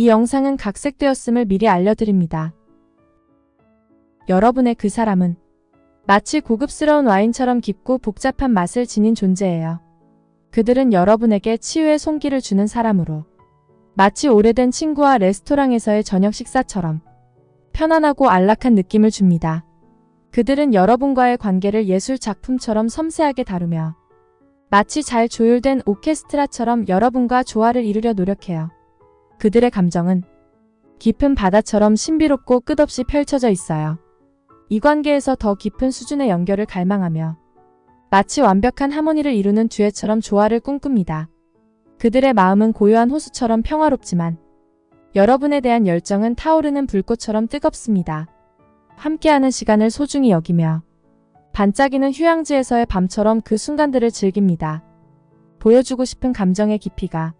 이 영상은 각색되었음을 미리 알려드립니다. 여러분의 그 사람은 마치 고급스러운 와인처럼 깊고 복잡한 맛을 지닌 존재예요. 그들은 여러분에게 치유의 손길을 주는 사람으로 마치 오래된 친구와 레스토랑에서의 저녁 식사처럼 편안하고 안락한 느낌을 줍니다. 그들은 여러분과의 관계를 예술 작품처럼 섬세하게 다루며 마치 잘 조율된 오케스트라처럼 여러분과 조화를 이루려 노력해요. 그들의 감정은 깊은 바다처럼 신비롭고 끝없이 펼쳐져 있어요. 이 관계에서 더 깊은 수준의 연결을 갈망하며 마치 완벽한 하모니를 이루는 듀엣처럼 조화를 꿈꿉니다. 그들의 마음은 고요한 호수처럼 평화롭지만 여러분에 대한 열정은 타오르는 불꽃처럼 뜨겁습니다. 함께하는 시간을 소중히 여기며 반짝이는 휴양지에서의 밤처럼 그 순간들을 즐깁니다. 보여주고 싶은 감정의 깊이가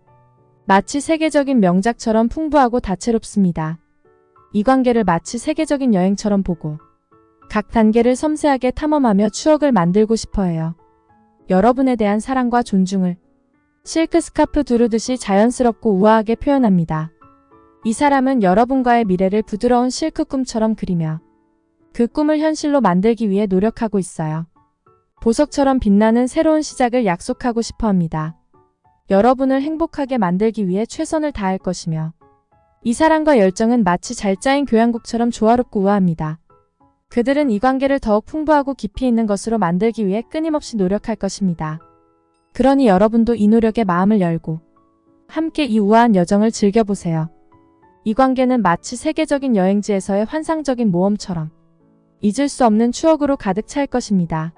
마치 세계적인 명작처럼 풍부하고 다채롭습니다. 이 관계를 마치 세계적인 여행처럼 보고 각 단계를 섬세하게 탐험하며 추억을 만들고 싶어 해요. 여러분에 대한 사랑과 존중을 실크 스카프 두르듯이 자연스럽고 우아하게 표현합니다. 이 사람은 여러분과의 미래를 부드러운 실크 꿈처럼 그리며 그 꿈을 현실로 만들기 위해 노력하고 있어요. 보석처럼 빛나는 새로운 시작을 약속하고 싶어 합니다. 여러분을 행복하게 만들기 위해 최선을 다할 것이며 이 사랑과 열정은 마치 잘 짜인 교향곡처럼 조화롭고 우아합니다. 그들은 이 관계를 더욱 풍부하고 깊이 있는 것으로 만들기 위해 끊임없이 노력할 것입니다. 그러니 여러분도 이 노력에 마음을 열고 함께 이 우아한 여정을 즐겨보세요. 이 관계는 마치 세계적인 여행지에서의 환상적인 모험처럼 잊을 수 없는 추억으로 가득 찰 것입니다.